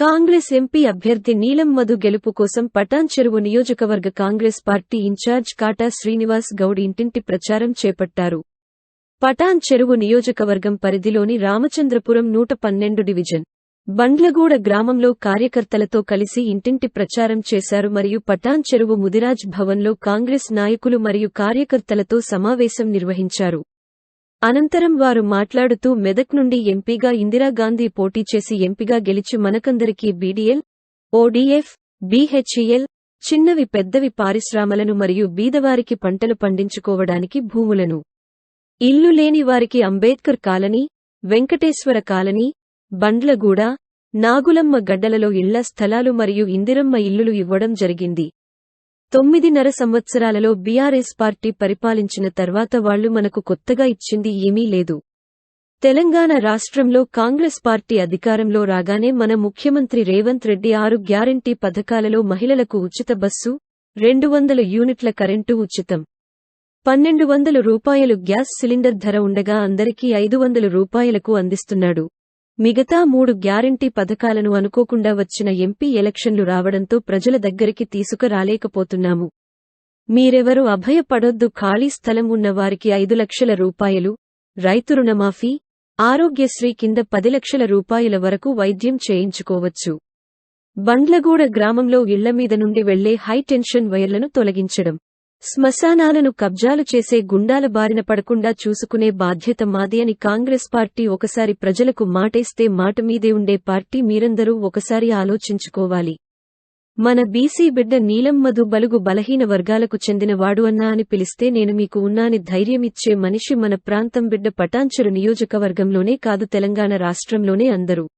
Congress MP అభ్యర్థి నీలం మధు గెలుపు కోసం పటాన్ చెరువు నియోజకవర్గ Congress party incharge Kata Srinivas Goud ఇంటింటి ప్రచారం చేపట్టారు. పటాన్ చెరువు నియోజకవర్గం పరిధిలోని రామచంద్రపురం నూట పన్నెండు డివిజన్. బండ్లగూడ గ్రామంలో కార్యకర్తలతో కలిసి ఇంటింటి ప్రచారం చేశారు మరియు పటాన్ చెరువు ముదిరాజ్ భవన్లో కాంగ్రెస్ నాయకులు మరియు కార్యకర్తలతో సమావేశం నిర్వహించారు. అనంతరం వారు మాట్లాడుతూ మెదక్ నుండి ఎంపీగా ఇందిరాగాంధీ పోటీ చేసి ఎంపీగా గెలిచి మనకందరికీ బీడీఎల్ ఓడీఎఫ్ బీహెచ్ఈఎల్ చిన్నవి పెద్దవి పారిశ్రామలను మరియు బీదవారికి పంటలు పండించుకోవడానికి భూములను. ఇల్లు లేని వారికి అంబేద్కర్ కాలనీ వెంకటేశ్వర కాలనీ బండ్లగూడ నాగులమ్మ గడ్డలలో ఇళ్ళ స్థలాలు మరియు ఇందిరమ్మ ఇల్లులు ఇవ్వడం జరిగింది. తొమ్మిదిన్నర సంవత్సరాలలో బీఆర్ఎస్ పార్టీ పరిపాలించిన తర్వాత వాళ్ళు మనకు కొత్తగా ఇచ్చింది ఏమీ లేదు. తెలంగాణ రాష్ట్రంలో కాంగ్రెస్ పార్టీ అధికారంలో రాగానే మన ముఖ్యమంత్రి రేవంత్ రెడ్డి ఆరు గ్యారంటీ పథకాలలో మహిళలకు ఉచిత బస్సు రెండు వందల యూనిట్ల కరెంటు ఉచితం. పన్నెండు వందల రూపాయలు గ్యాస్ సిలిండర్ ధర ఉండగా అందరికీ ఐదు వందల రూపాయలకు అందిస్తున్నాడు. మిగతా మూడు గ్యారంటీ పథకాలను అనుకోకుండా వచ్చిన ఎంపీ ఎలక్షన్లు రావడంతో ప్రజల దగ్గరికి తీసుకురాలేకపోతున్నాము. మీరెవరు అభయపడొద్దు ఖాళీ స్థలం ఉన్నవారికి ఐదు లక్షల రూపాయలు రైతు రుణమాఫీ ఆరోగ్యశ్రీ కింద పది లక్షల రూపాయల వరకు వైద్యం చేయించుకోవచ్చు. బండ్లగూడ గ్రామంలో ఇళ్ళ మీద నుండి వెళ్ళే హై టెన్షన్ వైర్లను తొలగించడం. శ్మశానాలను కబ్జాలు చేసే గుండాల బారిన పడకుండా చూసుకునే బాధ్యత మాది అని కాంగ్రెస్ పార్టీ ఒకసారి ప్రజలకు మాటేస్తే మాట మీదే ఉండే పార్టీ మీరందరూ ఒకసారి ఆలోచించుకోవాలి. మన బీసీ బిడ్డ నీలం మధు బలుగు బలహీన వర్గాలకు చెందినవాడు అన్నా అని పిలిస్తే నేను మీకు ఉన్నాని ధైర్యమిచ్చే మనిషి మన ప్రాంతం బిడ్డ పటాంచరు నియోజకవర్గంలోనే కాదు తెలంగాణ రాష్ట్రంలోనే అందరూ.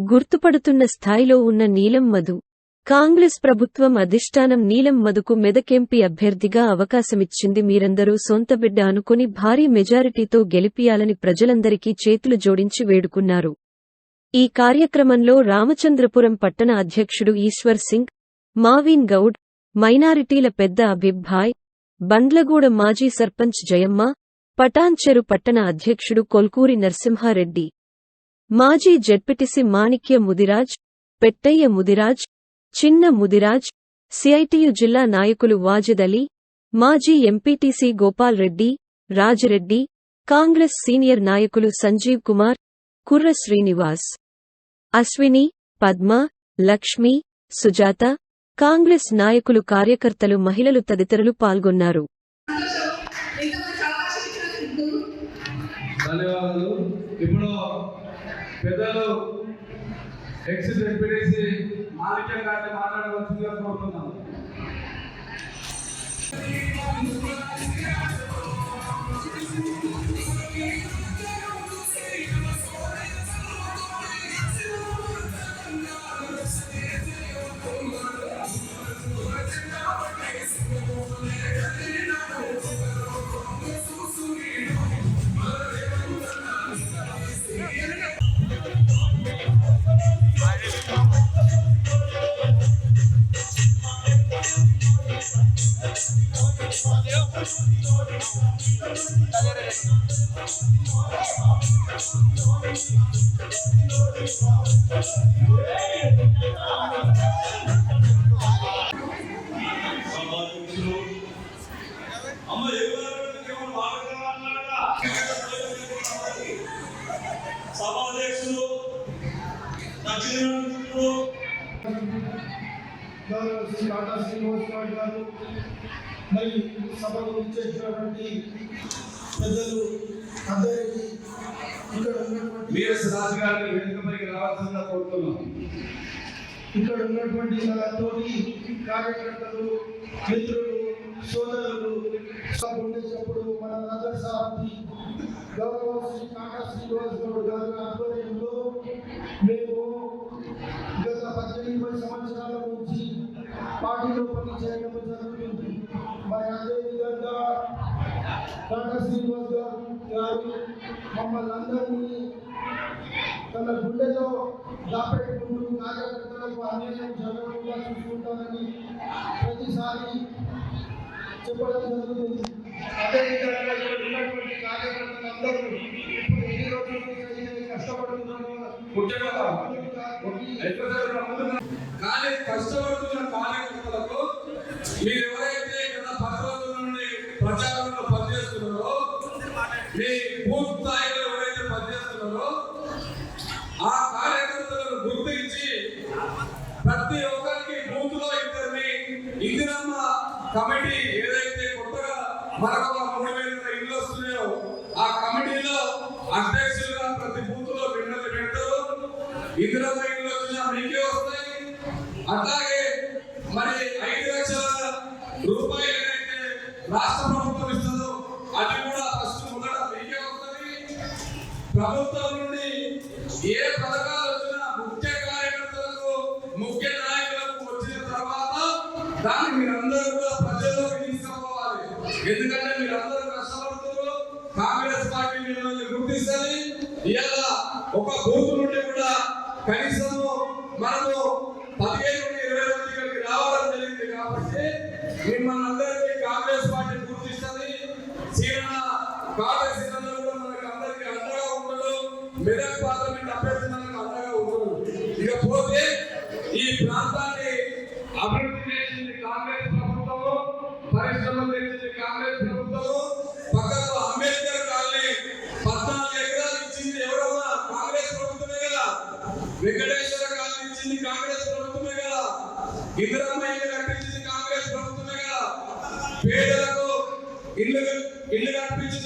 గుర్తుపడుతున్న స్థాయిలో ఉన్న నీలం మధు కాంగ్రెస్ ప్రభుత్వం అధిష్టానం నీలం మధుకు మెదకెంపి అభ్యర్థిగా అవకాశమిచ్చింది. మీరందరూ సొంత బిడ్డ అనుకుని భారీ మెజారిటీతో గెలిపియాలని ప్రజలందరికీ చేతులు జోడించి వేడుకున్నారు. ఈ కార్యక్రమంలో రామచంద్రపురం పట్టణ అధ్యక్షుడు ఈశ్వర్ సింగ్ మావీన్ గౌడ్ మైనారిటీల పెద్ద అభిభాయ్ బండ్లగూడ మాజీ సర్పంచ్ జయమ్మ పటాన్చెరు పట్టణ అధ్యక్షుడు కొల్కూరి నరసింహారెడ్డి మాజీ జడ్పిటిసి మాణిక్య ముదిరాజ్ పెట్టయ్య ముదిరాజ్ చిన్న ముదిరాజ్ సిఐటియు జిల్లా నాయకులు వాజిద్ అలీ మాజీ MPTC Gopal Reddy Rajareddy Congress senior నాయకులు సంజీవ్ కుమార్ కుర్ర శ్రీనివాస్ అశ్విని పద్మ లక్ష్మి సుజాత కాంగ్రెస్ నాయకులు కార్యకర్తలు మహిళలు తదితరులు పాల్గొన్నారు. ధన్యవాదాలు. ఇప్పుడు పెద్దలు ఎక్స్ ఎంపీడీసీ మాణిక్యం గారిని మాట్లాడవలసిందిగా కోరుతున్నాను. సభాధ్యక్షులు దక్షిణ శ్రీ కాటా శ్రీనివాస్ గారు మరి సభకు ఇచ్చేసినటువంటి పెద్దలు అందరికీ ఇక్కడ విఎస్ రాజు గారిని వేదికపైకి రావాల్సిందిగా కోరుతున్నాం. ఇక్కడ ఉన్నటువంటి నా తోటి కార్యకర్తలు మిత్రులు సోదరులు ఉండేటప్పుడు మన నగర సారథి గౌరవ శ్రీ కాటా శ్రీనివాస్ గౌడ్ గారి ఆధ్వర్యంలో మేము గత పద్దెనిమిది సంవత్సరాల నుంచి పార్టీలో పనిచేయడం జరుగుతుంది. మరి అదేవిధంగా డాక్టర్ శ్రీనివాస్ గారు మమ్మల్ని అందరినీ తన గుండెలో దాపెట్టుకుంటూ కార్యకర్తలకు అన్యాయం జరగకుండా చూసుకుంటానని ప్రతిసారి చెప్పడం జరుగుతుంది అదేవిధంగా ఇక్కడ ఉన్నటువంటి కార్యకర్తలందరూ ఇప్పుడు ఎన్ని రోజులు నుంచి కష్టపడుతున్నారో ముఖ్యంగా మీ బూత్ స్థాయిలో ఎవరైతే పనిచేస్తున్నారో ఆ కార్యకర్తలను గుర్తించి ప్రతి ఒక్కరికి బూత్లో ఇద్దరిని ఇందిరమ్మ కమిటీ ఏదైతే కొత్తగా మరొక మూడు వేల ఇల్లు వస్తున్నాయో ఆ కమిటీలో అధ్యక్షులుగా ప్రతి బూత్లో మిమ్మల్ని పెడతారు. ఇందిరమ్మ ఇల్లు వచ్చినా మీకే వస్తాయి. అట్లాగే మరి ఐదు లక్షల రూపాయలు రాష్ట్ర కాంగ్రెస్ పార్టీ మిమ్మల్ని గుర్తిస్తుంది. ఇవాళ ఒక బూత్ నుండి కూడా కనీసం మనము పదిహేను నుండి ఇరవై మంది ఇక్కడికి రావడం జరిగింది కాబట్టి మిమ్మల్ని అందరికీ కాంగ్రెస్ పార్టీ గుర్తిస్తుంది. సీరణ కాంగ్రెస్ కూడా మనకు అందరికీ అండగా ఉండదు మెదక్ పార్లమెంట్ అభ్యర్థి మనకు అండగా ఉండదు ఇకపోతే ఈ ప్రాంతాన్ని అభివృద్ధి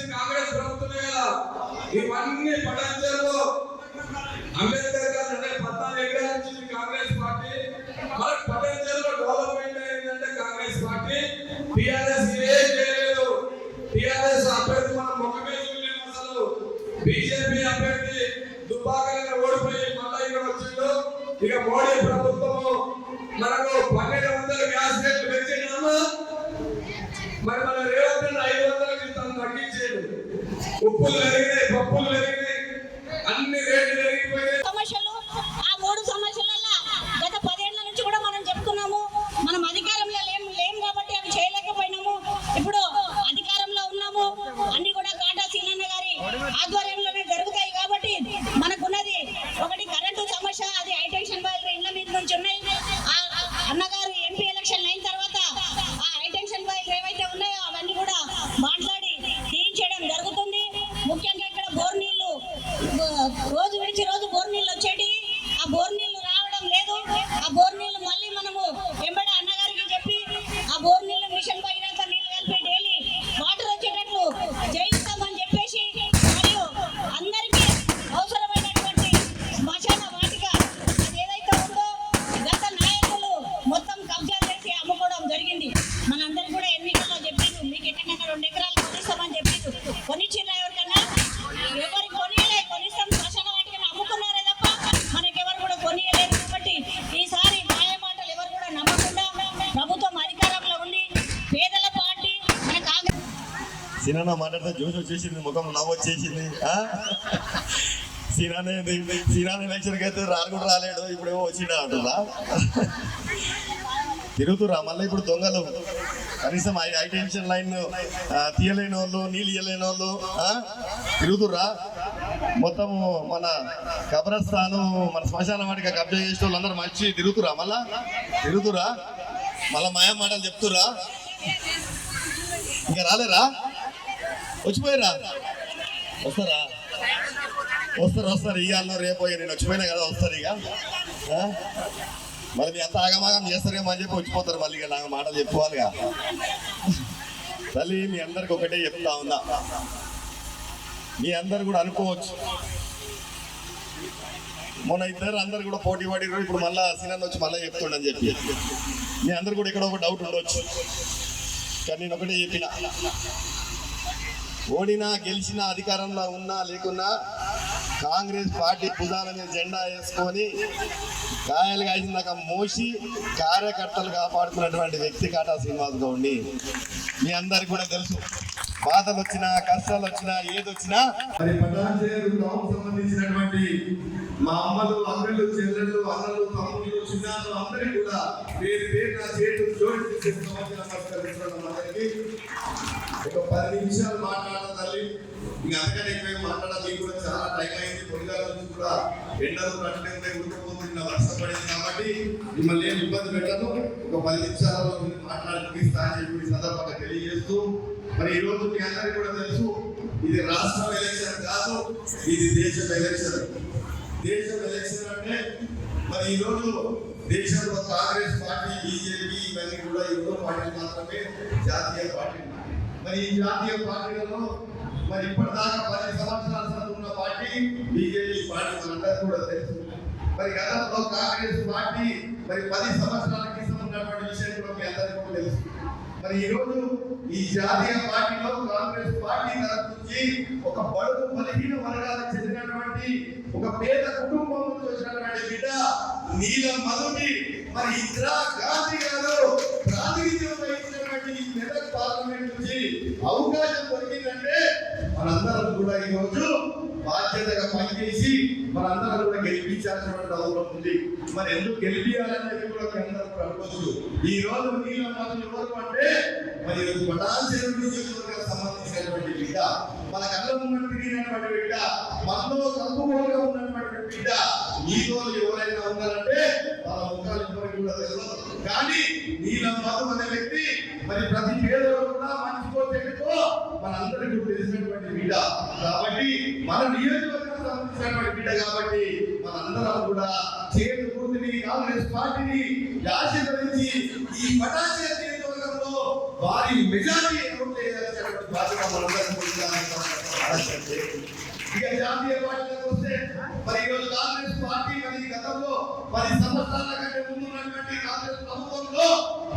కట్టించింది కాంగ్రెస్ ప్రభుత్వమే కదా ఇవన్నీ పటాంచల్లో అంబేద్కర్ గారు అంటే పద్నాలుగు ఎకరాలు ఇచ్చింది కాంగ్రెస్ పార్టీ. మనకు పటాంచల్లో డెవలప్మెంట్ అయిందంటే కాంగ్రెస్ పార్టీ. టిఆర్ఎస్ ఏం చేయలేదు. టిఆర్ఎస్ అభ్యర్థి మనం ముఖమే చూడలేము అసలు. బీజేపీ అభ్యర్థి దుబ్బాకలను ఓడిపోయి మళ్ళీ ఇక్కడ వచ్చిండు. ఇక మోడీ ప్రభుత్వము మనకు పన్నెండు వందల గ్యాస్ రేట్లు పెంచినామా మరి మన రేవంత్ రెడ్డి ఐదు వందలకి ఇస్తాను తగ్గించేది ఉప్పులు పెరిగినాయి పప్పులు పెరిగినాయి అన్ని రేట్లు పెరిగిపోయినాయి సమస్యలు ఆ మూడు సమస్యలలో గత పదేళ్ళ నుంచి కూడా మనం చెప్తున్నాము. మనం అధికారంలో లేం లేం కాబట్టి అవి చేయలేకపోయినాము. ఇప్పుడు అధికారంలో ఉన్నాము. అన్ని కూడా కాటా సీనన్న గారి ఆధ్వర్యంలోనే జరుగుతాయి కాబట్టి మనకున్నది ఒకటి కరెంటు సమస్య అది హైటెన్షన్ వైర్లు ఇళ్ళ మీద నుంచి ఉన్నాయి ఆ అన్నగారు ఎంపీ ఎలక్షన్ అయిన తర్వాత ఆ హైటెన్షన్ వైర్లు ఏవైతే ఉన్నాయో అవన్నీ కూడా మాట్లాడి తీయించడం జరుగుతుంది ముఖ్యంగా ఇక్కడ బోర్ నీళ్ళు బ- రోజు విడిచి రోజు బోర్ నీళ్ళు వచ్చేటి ఆ బోర్ నీళ్ళు రావడం లేదు ఆ బోర్ నీళ్ళు మళ్ళీ మనము వెంబడి అన్న సినానా మాట్లాడితే జోష్ వచ్చేసింది ముఖంలో నవ్వు వచ్చేసింది సీనానే సినానే ఎలక్షన్కి అయితే రాను కూడా రాలేడు ఇప్పుడేమో వచ్చిండా అంటున్నా? తిరుగుతురా మళ్ళీ ఇప్పుడు దొంగలు. కనీసం హై టెన్షన్ లైన్ తీయలేని వాళ్ళు నీళ్ళు ఇయ్యలేని వాళ్ళు తిరుగుతురా మొత్తం మన కబ్రస్థాను మన శ్మశాన వాటికి కబ్జా చేసే వాళ్ళందరూ మంచి తిరుగుతురా మళ్ళా? తిరుగుతురా మళ్ళా మాయా మాటలు చెప్తురా ఇంకా రాలేరా? వచ్చిపోయారా. వస్తారా? వస్తారు వస్తారు. ఇవాళ రేపు నేను వచ్చిపోయినా కదా వస్తారు ఇక. మరి మీ అంత ఆగమాగం చేస్తారేమో అని చెప్పి వచ్చిపోతారు మళ్ళీ ఇక నాకు మాటలు చెప్పుకోవాలిగా తల్లి మీ అందరికి ఒకటే చెప్తా ఉన్నా. మీ అందరు కూడా అనుకోవచ్చు. మొన్న ఇద్దరు అందరు కూడా పోటీ పడిరు ఇప్పుడు మళ్ళా సినిమా వచ్చి మళ్ళీ చెప్తుండని చెప్పి. మీ అందరు కూడా ఇక్కడ ఒక డౌట్ ఉండొచ్చు. కానీ నేను ఒకటే చెప్పిన. ఓడినా గెలిచినా అధికారంలో ఉన్నా లేకున్నా కాంగ్రెస్ పార్టీ భుజాల మీద జెండా వేసుకొని గాయాలు కాసినాక మోసి కార్యకర్తలు కాపాడుతున్నటువంటి వ్యక్తి కాటా శ్రీనివాస్ గౌడ్ని మీ అందరికి కూడా తెలుసు. బాధలు వచ్చినా కష్టాలు వచ్చినా ఏది వచ్చినా సంబంధించినటువంటి మా అమ్మలు అక్కలు చెల్లెళ్ళు అన్నలు తమ్ముళ్ళు చిన్నాలు అందరికీ కూడా పేరు పేరు నా చేతులు జోడించి సంవత్సరం నమస్కరిస్తున్నాం అందరికీ ఒక పది నిమిషాలు మాట్లాడాలి తల్లి. ఇంకా అంతకన్నా ఎక్కువ మాట్లాడాలి మీకు కూడా చాలా టైం అయింది. పొడిగాల నుంచి కూడా ఎండలు కట్టిన ఉడకపోతున్న వర్షం పడింది కాబట్టి మిమ్మల్ని ఏం ఇబ్బంది పెట్టను ఒక పది నిమిషాలలో మీరు మాట్లాడి ముగిస్తా చెప్పి సందర్భంగా తెలియజేస్తూ మరి ఈ రోజు మీ అందరికీ కూడా తెలుసు ఇది రాష్ట్రం ఎలక్షన్ కాదు ఇది దేశం ఎలక్షన్ దేశం ఎలక్షన్ అంటే మరి ఈ రోజు దేశంలో కాంగ్రెస్ పార్టీ బీజేపీ ఇవన్నీ కూడా ఈ పార్టీలు మాత్రమే జాతీయ పార్టీ. మరి ఈ జాతీయ పార్టీలలో మరి ఇప్పటిదాకా పది సంవత్సరాల సంది ఉన్న పార్టీ బీజేపీ పార్టీ మనందరికీ కూడా తెలుసు. మరి గతంలో కాంగ్రెస్ పార్టీ మరి పది సంవత్సరాల క్రితం ఉన్నటువంటి విషయం కూడా మీ అందరికీ కూడా తెలుసు. మరి ఈ ఈ జాతీయ పార్టీలో కాంగ్రెస్ పార్టీ తరఫు నుంచి ఒక బడుగు బలహీన వర్గాలకు చెందినటువంటి ఒక పేద కుటుంబం నుంచి వచ్చినటువంటి బిడ్డ నీల మధుని మరి ఇందిరా గాంధీ గారు ప్రాతినిధ్యం వహించినటువంటి మెదక్ అవకాశం దొరికిందంటే మనందరం కూడా ఈరోజు బాధ్యతగా పనిచేసి మనందరం కూడా గెలిపించాల్సినటువంటి అవసరం ఉంది. మరి ఎందుకు గెలిపించాలనేది కూడా మీ అందరూ కూడా అనుకోవచ్చు ఈ రోజు నీళ్ళ మనం ఎవరు అంటే మరి పటాన్చెరు సంబంధించినటువంటి బిడ్డ. మన కళ్ళ ఉన్నటువంటి తిరిగినటువంటి బిడ్డ. మనలో కప్పుకోలుగా ఉన్నటువంటి బిడ్డ. మీలో ఎవరైనా ఉన్నారంటే వాళ్ళ ముఖాలు ఎవరికి కూడా తెలియదు కానీ నీళ్ళ మాధవ్ అనే వ్యక్తి మరి ప్రతి పేదలో కూడా మంచికో చెడుకో మనందరికీ తెలిసినటువంటి బిడ్డ కాబట్టి మన నియోజకవర్గం సంబంధించినటువంటి బిడ్డ కాబట్టి మనందరం కూడా చేతి గుర్తుని కాంగ్రెస్ పార్టీని ఆశీర్వదించి ఈ పటాచే నియోజకవర్గంలో వారి మెజారిటీ ఓట్లు వేయాల్సినటువంటి బాధ్యత మనందరం ఇక జాతీయ పార్టీలకు వస్తే మరి ఈరోజు కాంగ్రెస్ పార్టీ మరి గతంలో పది సంవత్సరాల కంటే ముందు ఉన్నటువంటి కాంగ్రెస్ ప్రభుత్వంలో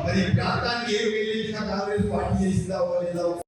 మరి ప్రాంతానికి ఏ వేలు కాంగ్రెస్ పార్టీ చేసిందా లేదా